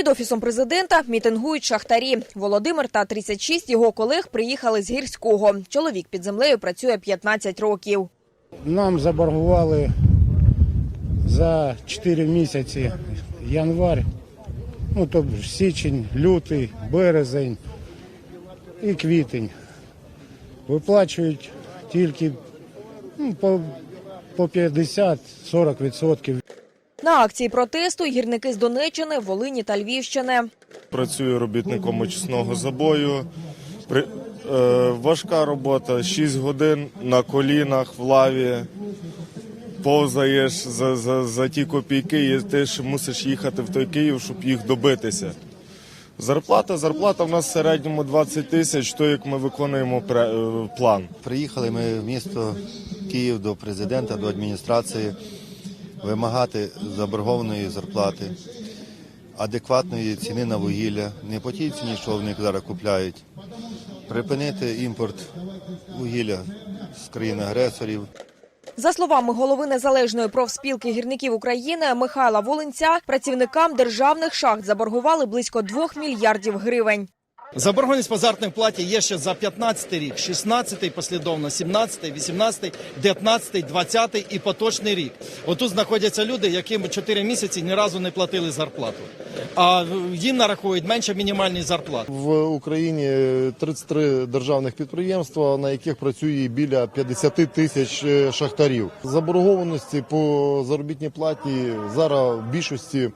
Під офісом президента мітингують шахтарі. Володимир та 36 його колег приїхали з гірського. Чоловік під землею працює 15 років. Нам заборгували за 4 місяці январь, ну тобто січень, лютий, березень і квітень. Виплачують тільки ну, по 50-40%. На акції протесту гірники з Донеччини, Волині та Львівщини. Працюю робітником очисного забою. При, е, важка робота, 6 годин на колінах в лаві. Повзаєш за, за, за ті копійки, і ти ж мусиш їхати в той Київ, щоб їх добитися. Зарплата, зарплата в нас в середньому 20 тисяч, то як ми виконуємо е, план. Приїхали ми в місто Київ до президента, до адміністрації вимагати заборгованої зарплати, адекватної ціни на вугілля, не по тій ціні, що в них зараз купляють, припинити імпорт вугілля з країн-агресорів. За словами голови незалежної профспілки гірників України Михайла Волинця, працівникам державних шахт заборгували близько 2 мільярдів гривень. Заборгованість по заробітній платі є ще за 15 рік, 16 послідовно, 17, 18, 19, 20 і поточний рік. Отут знаходяться люди, яким 4 місяці ні разу не платили зарплату. А їм нарахують менше мінімальної зарплати. В Україні 33 державних підприємства, на яких працює біля 50 тисяч е, шахтарів. Заборгованості по заробітній платі зараз в більшості е,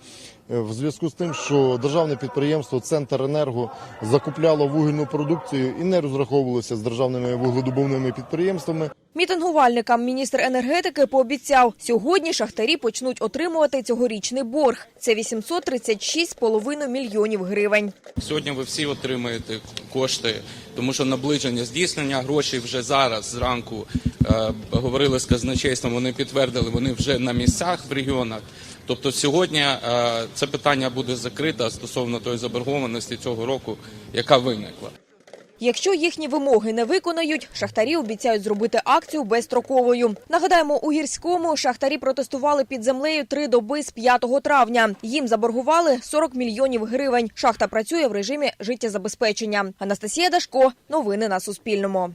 в зв'язку з тим, що державне підприємство Центр Енерго закупляло вугільну продукцію і не розраховувалося з державними вугледобувними підприємствами. Мітингувальникам міністр енергетики пообіцяв, сьогодні шахтарі почнуть отримувати цьогорічний борг. Це 836,5 мільйонів гривень. Сьогодні ви всі отримаєте кошти, тому що наближення здійснення грошей вже зараз зранку е, говорили з казначейством. Вони підтвердили, вони вже на місцях в регіонах. Тобто сьогодні е, це питання буде закрите стосовно тої заборгованості цього року, яка виникла. Якщо їхні вимоги не виконають, шахтарі обіцяють зробити акцію безстроковою. Нагадаємо, у гірському шахтарі протестували під землею три доби з 5 травня. Їм заборгували 40 мільйонів гривень. Шахта працює в режимі життєзабезпечення. Анастасія Дашко. Новини на Суспільному.